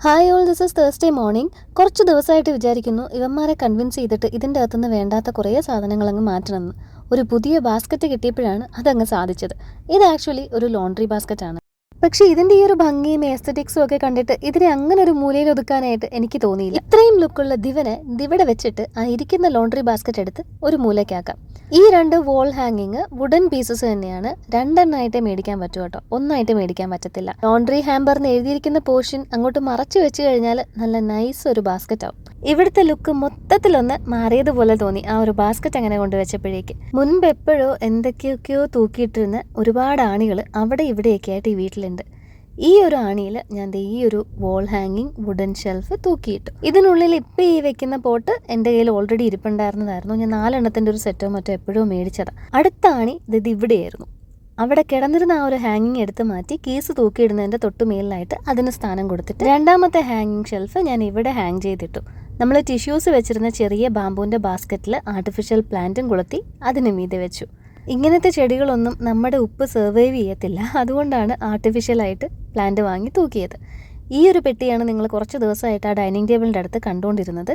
Hi all this is Thursday morning കുറച്ച് ദിവസമായിട്ട് വിചാരിക്കുന്നു ഇവന്മാരെ കൺവിൻസ് ചെയ്തിട്ട് ഇതിന്റെ അകത്തുനിന്ന് വേണ്ടാത്ത കുറേ സാധനങ്ങൾ അങ്ങ് മാറ്റണമെന്ന്. ഒരു പുതിയ ബാസ്ക്കറ്റ് കിട്ടിയപ്പോഴാണ് അതങ്ങ് സാധിച്ചത്. ഇത് ആക്ച്വലി ഒരു ലോണ്ട്രി ബാസ്ക്കറ്റാണ് പക്ഷേ ഇതിന്റെ ഈ ഒരു ഭംഗിയും എസ്തറ്റിക്സും ഒക്കെ കണ്ടിട്ട് ഇതിനെ അങ്ങനെ ഒരു മൂലയിൽ ഒതുക്കാനായിട്ട് എനിക്ക് തോന്നിയില്ല. ഇത്രയും ലുക്കുള്ള ദിവനെ ദിവിടെ വെച്ചിട്ട് ആ ഇരിക്കുന്ന ലോണ്ടറി ബാസ്ക്കറ്റ് എടുത്ത് ഒരു മൂലയ്ക്കാക്കാം. ഈ രണ്ട് വോൾ ഹാങ്ങിങ് വുഡൻ പീസസ് തന്നെയാണ് രണ്ടെണ്ണമായിട്ടേ മേടിക്കാൻ പറ്റൂ കേട്ടോ. ഒന്നായിട്ട് മേടിക്കാൻ പറ്റത്തില്ല. ലോണ്ടറി ഹാമ്പറിന് എഴുതിയിരിക്കുന്ന പോർഷൻ അങ്ങോട്ട് മറച്ചു വെച്ച് കഴിഞ്ഞാൽ നല്ല നൈസ് ഒരു ബാസ്ക്കറ്റ് ആവും. ഇവിടുത്തെ ലുക്ക് മൊത്തത്തിലൊന്ന് മാറിയതുപോലെ തോന്നി ആ ഒരു ബാസ്ക്കറ്റ് അങ്ങനെ കൊണ്ടുവച്ചപ്പോഴേക്ക് മുൻപ് എപ്പോഴോ എന്തൊക്കെയൊക്കെയോ തൂക്കിയിട്ടിരുന്ന ഒരുപാട് ആണികൾ അവിടെ ഇവിടെയൊക്കെ ആയിട്ട് ഈ വീട്ടിലുണ്ട് ഈ ഒരു ആണിയിൽ ഞാൻ ഈ ഒരു വോൾ ഹാങ്ങിങ് വുഡൻ ഷെൽഫ് തൂക്കിയിട്ടു. ഇതിനുള്ളിൽ ഇപ്പം ഈ വെക്കുന്ന പോട്ട് എന്റെ കയ്യിൽ ഓൾറെഡി ഇരിപ്പുണ്ടായിരുന്നതായിരുന്നു. ഞാൻ നാലെണ്ണത്തിന്റെ ഒരു സെറ്റോ മറ്റോ എപ്പോഴും മേടിച്ചതാണ് അടുത്ത ആണി ഇത് ഇവിടെയായിരുന്നു. അവിടെ കിടന്നിരുന്ന ആ ഒരു ഹാങ്ങിങ് എടുത്ത് മാറ്റി കീസ് തൂക്കിയിടുന്നതിന്റെ തൊട്ട് മേലിലായിട്ട് അതിന് സ്ഥാനം കൊടുത്തിട്ട് രണ്ടാമത്തെ ഹാങ്ങിങ് ഷെൽഫ് ഞാൻ ഇവിടെ ഹാങ് ചെയ്തിട്ടു. നമ്മൾ ടിഷ്യൂസ് വെച്ചിരുന്ന ചെറിയ ബാമ്പൂവിന്റെ ബാസ്ക്കറ്റിൽ ആർട്ടിഫിഷ്യൽ പ്ലാന്റും കൊളുത്തി അതിന് മീതെ വെച്ചു. ഇങ്ങനത്തെ ചെടികളൊന്നും നമ്മുടെ ഉപ്പ് സർവൈവ് ചെയ്യത്തില്ല. അതുകൊണ്ടാണ് ആർട്ടിഫിഷ്യലായിട്ട് പ്ലാന്റ് വാങ്ങി തൂക്കിയത്. ഈ ഒരു പെട്ടിയാണ് നിങ്ങൾ കുറച്ച് ദിവസമായിട്ട് ആ ഡൈനിങ് ടേബിളിന്റെ അടുത്ത് കണ്ടുകൊണ്ടിരുന്നത്.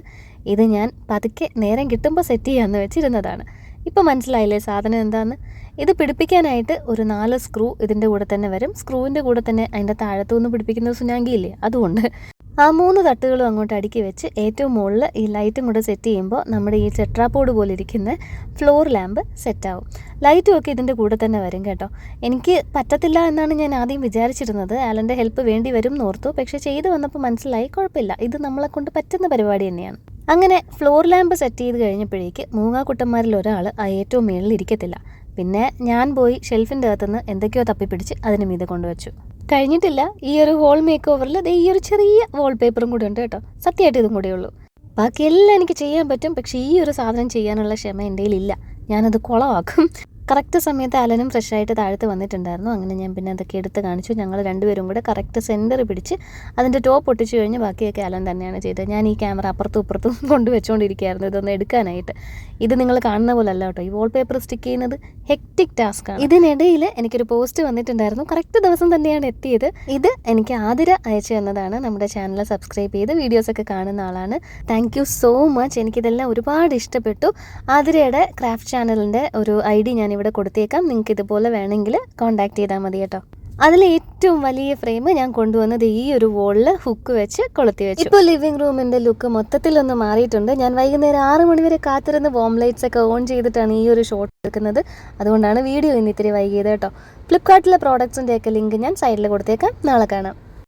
ഇത് ഞാൻ പതുക്കെ നേരം കിട്ടുമ്പോൾ സെറ്റ് ചെയ്യാമെന്ന് വെച്ചിരുന്നതാണ്. ഇപ്പോൾ മനസ്സിലായില്ലേ സാധനം എന്താന്ന്? ഇത് പിടിപ്പിക്കാനായിട്ട് ഒരു നാല് സ്ക്രൂ ഇതിന്റെ കൂടെ തന്നെ വരും. സ്ക്രൂവിന്റെ കൂടെ തന്നെ അതിന്റെ താഴത്തുനിന്ന് പിടിപ്പിക്കുന്ന സുനാങ്കിയില്ലേ അതുകൊണ്ട്. ആ മൂന്ന് തട്ടുകളും അങ്ങോട്ട് അടുക്കി വെച്ച് ഏറ്റവും മുകളിൽ ഈ ലൈറ്റും കൂടെ സെറ്റ് ചെയ്യുമ്പോൾ നമ്മുടെ ഈ ചെട്രാപ്പോഡ് പോലെ ഇരിക്കുന്ന ഫ്ലോർ ലാമ്പ് സെറ്റാവും ലൈറ്റും ഒക്കെ ഇതിന്റെ കൂടെ തന്നെ വരും കേട്ടോ. എനിക്ക് പറ്റത്തില്ല എന്നാണ് ഞാൻ ആദ്യം വിചാരിച്ചിരുന്നത്. ആലന്റെ ഹെൽപ്പ് വേണ്ടി വരും എന്നോർത്തു പക്ഷേ ചെയ്തു വന്നപ്പോൾ മനസ്സിലായി കുഴപ്പമില്ല. ഇത് നമ്മളെ കൊണ്ട് പറ്റുന്ന പരിപാടി തന്നെയാണ്. അങ്ങനെ ഫ്ലോർ ലാമ്പ് സെറ്റ് ചെയ്ത് കഴിഞ്ഞപ്പോഴേക്ക് മൂങ്ങാക്കുട്ടന്മാരിൽ ഒരാൾ ആ ഏറ്റവും മേളിൽ ഇരിക്കത്തില്ല. പിന്നെ ഞാൻ പോയി ഷെൽഫിന്റെ അകത്തുനിന്ന് എന്തൊക്കെയോ തപ്പിപ്പിടിച്ച് അതിന് മീതെ കൊണ്ടുവച്ചു. കഴിഞ്ഞിട്ടില്ല. ഈ ഒരു ഹോൾ മേക്ക് ഓവറിൽ ഈ ഒരു ചെറിയ വാൾപേപ്പറും കൂടെ ഉണ്ട് കേട്ടോ. സത്യമായിട്ട് ഇതും കൂടെ ഉള്ളൂ. ബാക്കിയെല്ലാം എനിക്ക് ചെയ്യാൻ പറ്റും. പക്ഷേ ഈ ഒരു സാധനം ചെയ്യാനുള്ള ക്ഷമ എന്റെ കയ്യിലില്ല ഞാനത് കുളമാക്കും കറക്റ്റ് സമയത്ത് അലനും ഫ്രഷ് ആയിട്ട് താഴത്ത് വന്നിട്ടുണ്ടായിരുന്നു. അങ്ങനെ ഞാൻ പിന്നെ അതൊക്കെ എടുത്ത് കാണിച്ചു. ഞങ്ങൾ രണ്ടുപേരും കൂടെ കറക്റ്റ് സെന്റർ പിടിച്ച് അതിന്റെ ടോപ്പ് ഒട്ടിച്ച് കഴിഞ്ഞ് ബാക്കിയൊക്കെ അലൻ തന്നെയാണ് ചെയ്തത്. ഞാൻ ഈ ക്യാമറ അപ്പുറത്തും ഇപ്പുറത്തും കൊണ്ട് വെച്ചുകൊണ്ടിരിക്കുകയായിരുന്നു ഇതൊന്ന് എടുക്കാനായിട്ട്. ഇത് നിങ്ങൾ കാണുന്ന പോലെ അല്ല കേട്ടോ. ഈ വാൾപേപ്പർ സ്റ്റിക്ക് ചെയ്യുന്നത് ഹെക്റ്റിക് ആണ്. ഇതിനിടയിൽ എനിക്കൊരു പോസ്റ്റ് വന്നിട്ടുണ്ടായിരുന്നു. കറക്റ്റ് ദിവസം തന്നെയാണ് എത്തിയത്. ഇത് എനിക്ക് ആതിര അയച്ചു തന്നതാണ്. നമ്മുടെ ചാനൽ സബ്സ്ക്രൈബ് ചെയ്ത് വീഡിയോസൊക്കെ കാണുന്ന ആളാണ്. താങ്ക് സോ മച്ച് എനിക്കിതെല്ലാം ഒരുപാട് ഇഷ്ടപ്പെട്ടു. ആതിരയുടെ ക്രാഫ്റ്റ് ചാനലിന്റെ ഒരു ഐ ഡി ഞാൻ ഇവിടെ കൊടുത്തേക്കാം. നിങ്ങൾക്ക് ഇതുപോലെ വേണമെങ്കിൽ കോൺടാക്റ്റ് ചെയ്താൽ മതി കേട്ടോ. അതിൽ ഏറ്റവും വലിയ ഫ്രെയിം ഞാൻ കൊണ്ടുവന്നത് ഈ ഒരു വോളിൽ ഹുക്ക് വെച്ച് കൊളുത്തി വെച്ചു. ഇപ്പോൾ ലിവിംഗ് റൂമിന്റെ ലുക്ക് മൊത്തത്തിൽ ഒന്ന് മാറിയിട്ടുണ്ട്. ഞാൻ വൈകുന്നേരം ആറ് മണിവരെ കാത്തിരുന്ന് ബോം ലൈറ്റ്സ് ഒക്കെ ഓൺ ചെയ്തിട്ടാണ് ഈ ഒരു ഷോട്ട് എടുക്കുന്നത്. അതുകൊണ്ടാണ് വീഡിയോ ഇന്ന് ഇത്തിരി വൈകിയത് കേട്ടോ. ഫ്ലിപ്കാർട്ടിലെ പ്രോഡക്ട്സിന്റെ ഒക്കെ ലിങ്ക് ഞാൻ സൈഡിൽ കൊടുത്തേക്കാം. നാളെ കാണാം.